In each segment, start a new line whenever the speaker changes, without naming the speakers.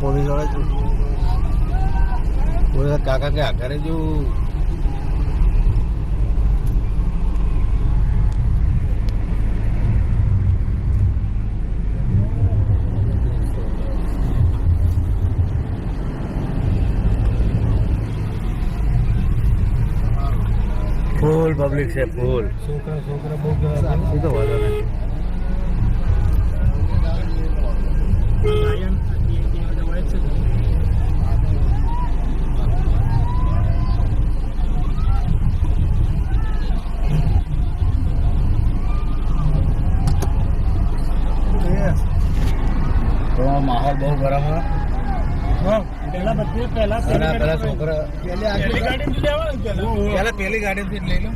પોલીસવાળા પોલીસ કાકા કે આકારે જો ફૂલ પબ્લિક છે ફૂલ
છોકરા છોકરા બહુ
એ તો માહોલ બહુ ગરમ
પેલા બધે પેલા
પેલા છોકરા
પહેલી ગાડી લેવાનું
પેલા પેલી ગાડી થી લઈ લો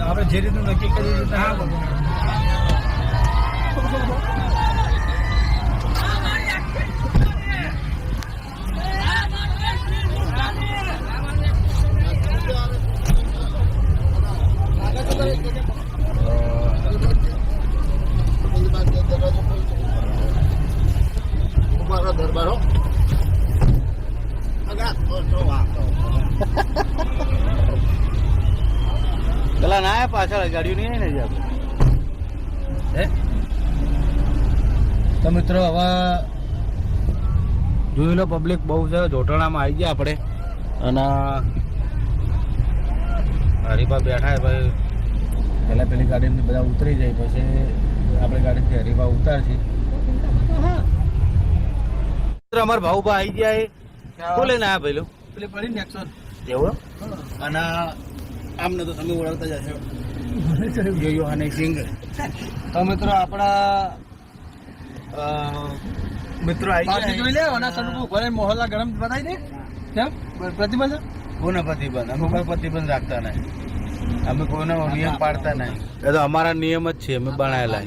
આપણો જે રીતનું નક્કી કરી
પેલા ના આયા પાછળ ગાડીઓ નહીં આવી ને આપણે? તો મિત્રો હવે જોઈ લો પબ્લિક બહુ છે જોટણામાં આવી ગયા આપણે. અને હરીફા બેઠા છે ભાઈ. પહેલા પેલી ગાડીમાંથી બધા ઉતરી જાય પછી આપણે ગાડીથી હરીફા ઉતારશે અમારા ભાઉભા આવી ગયા એ. બોલે ના પેલું
પેલી પડી ને એક્શન
એવું અને આમને તો તમે ઓળખતા જ હશો. જોયો અને સિંગ તો મિત્રો આપણા મિત્રો આવી
પાછી જોઈ લે અને સડકું ભરે મોહલ્લા ગરમ બતાવી દે. કેમ? પ્રતિબંધ?
કોને પ્રતિબંધ? અમે કોઈ પ્રતિબંધ રાખતા નહીં. અમે કોઈનો નિયમ પાડતા નહીં. એ તો અમારા નિયમ જ છે અમે બનાવેલા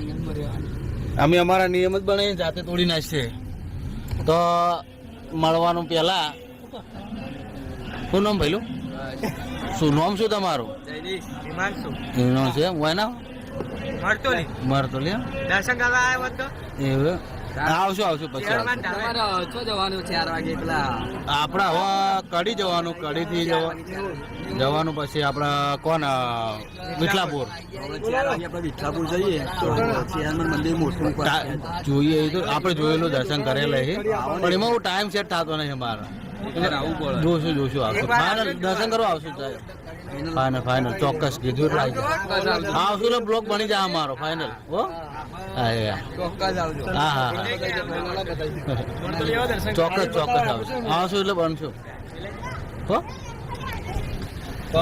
અમે અમારા નિયમ જ બનાવીને જાતે તોડી નાખીએ. તો મળવાનું પહેલા શું નામ ભઈલું? શું નામ શું તમારું?
હિમાંશુ.
છે? હું એના?
મળતો નહીં
લે
દર્શન કરવા આવ્યો તો?
એવું આવશું આવશું પછી.
જવાનું ચાર વાગે પેલા?
આપણે હવે કડી જવાનું કડી થી જવાનું પછી આપણા કોણ વિઠલાપુર
વિઠલાપુર જઈએ. તો મંદિર મોટું
જોઈએ તો આપણે જોયેલું દર્શન કરેલા છે પણ એમાં ટાઈમ સેટ થતો નહીં મારે. જોશું જોશું. આવશું. ફાઇનલ દર્શન કરવા આવશું ફાઇનલ ફાઇનલ ચોક્કસ કીધું એટલે આવી. આવશું એટલે બ્લોક બની જાય અમારો. ફાઇનલ હો? હા એ હા.
ચોક્કસ
હા હા હા. ચોક્કસ ચોક્કસ આવશું. આવશું એટલે બનશું. હો? તો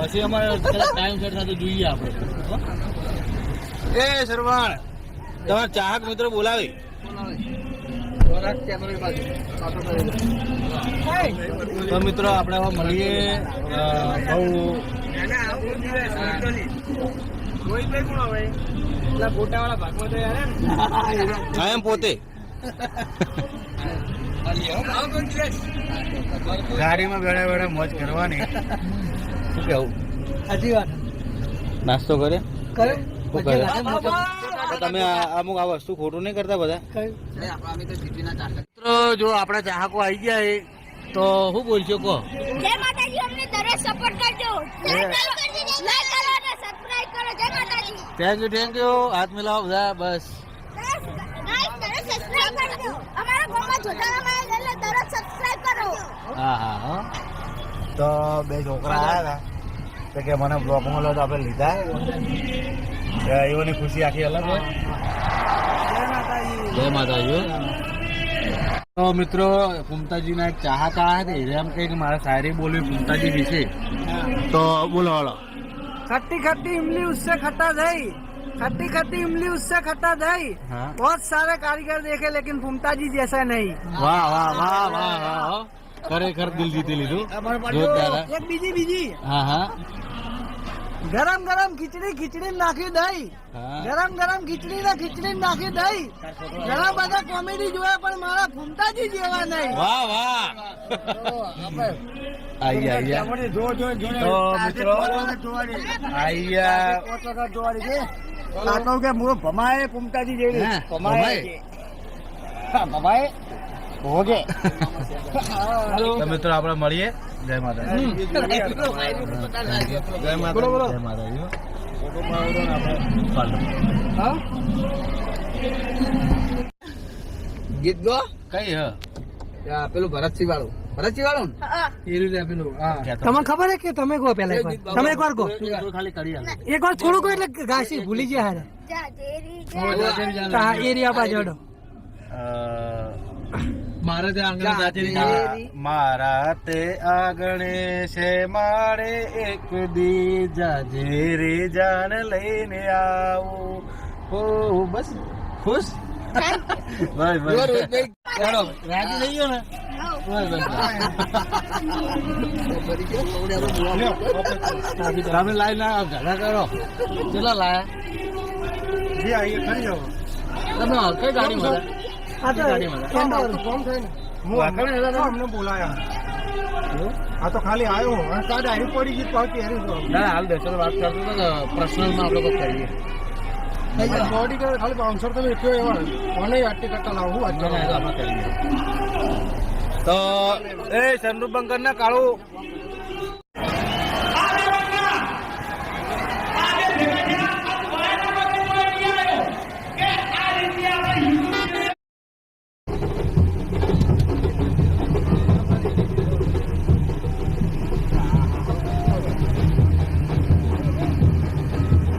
પછી અમારે ટાઈમ સેટ સાથે જોઈએ આપણે. એ સરવાણ. તમારા ચાહક મિત્રો બોલાવી. તો મિત્રો આપણે હવે મળીએ બહુ હા. એમ પોતે. ગાડીમાં બેઠા બેઠા મોજ કરવાની. શું કેવું?
સાચી વાત.
નાસ્તો કરે
કયો
કરે. તો તમે અમુક આ વસ્તુ ખોટું નહીં કરતા બધા? મિત્રો જો આપણા ચાહકો આવી ગયા એ તો શું બોલશો કહો?
જય માતાજી અમને દરરોજ સપોર્ટ કરજો.
થેન્ક યુ થેન્ક યુ હાથ મિલાવો બધા બસ. હા હા હા. તો બે છોકરા આવ્યા હતા. કે મને બ્લોકમાં લો તો આપણે લીધા. એઓની ખુશી આખી અલગ હોય જય માતાજી તો મિત્રો ફૂમતાજીના એક ચાહતા હતા એમ કહે કે મારે શાયરી બોલવી ફૂમતાજી વિશે તો બોલો હાલો
खट्टी खट्टी इमली उससे खट्टा दही खट्टी खट्टी इमली उससे खट्टा दही
हाँ
बहुत सारे कारीगर देखे लेकिन फुमता जी जैसा नहीं
વાહ વાહ વાહ વાહ વાહ હો. ખરેખર દિલ જીતી લીધું જોરદાર હે.
एक बीजी बीजी
હા હા
ગરમ ગરમ ખીચડી ખીચડી નાખી
દઈ
ગરમ ગરમ ખીચડી ને ખીચડી નાખી દઈ ઘણા બધા કોમેડી જોયા પણ મારા ફૂમતાજી જેવા નહીં.
વાહ વાહ.
કે મૂળ ભમાય ફૂમતાજી જેવી.
ભમાય?
ભમાય ભોગે
તો મિત્રો આપણે મળીએ. જય માતા જય
ગીત ગો.
કઈ હ?
પેલું ભરતસિંહ વાળું ભરતસિંહ વાળું. પેલું તમને ખબર હે કે તમે કહો પેલા એકવાર તમે એકવાર કહો
થોડું ખાલી કરી આલો.
એક વાર થોડું કહો એટલે ઘાસી ભૂલી ગયા હારે. એરિયા પાછળ
અ,
મારે ત્યાં
મા- મારા તે આંગણે છે મારે એક દી જાજે રે જાન લઈને આવો. હો બસ. ખુશ? ભાઈ ભાઈ. ચલો રાજી થઈ ગયો ને? તમે લાઈન ના ઘણા કરો. કેટલા લાયા.
જે આવીએ ખરી જાવ
તમે કઈ ગાડીમાં
આ તો ફોર્મ થાય ને
વાંકણ હતા તમે?
અમને બોલાયા. આ તો ખાલી આવ્યો હું. આવી પડી ગઈ
ના હાલ વાત કરતો આપણે કરીએ.
બોડી કરે ખાલી બાઉન્સર તમે એટલો એવા. મને આટલી કરતા લાવું
ના, ના, એ તો કરીએ. તો એ સનરૂપ બંકર ના કાળું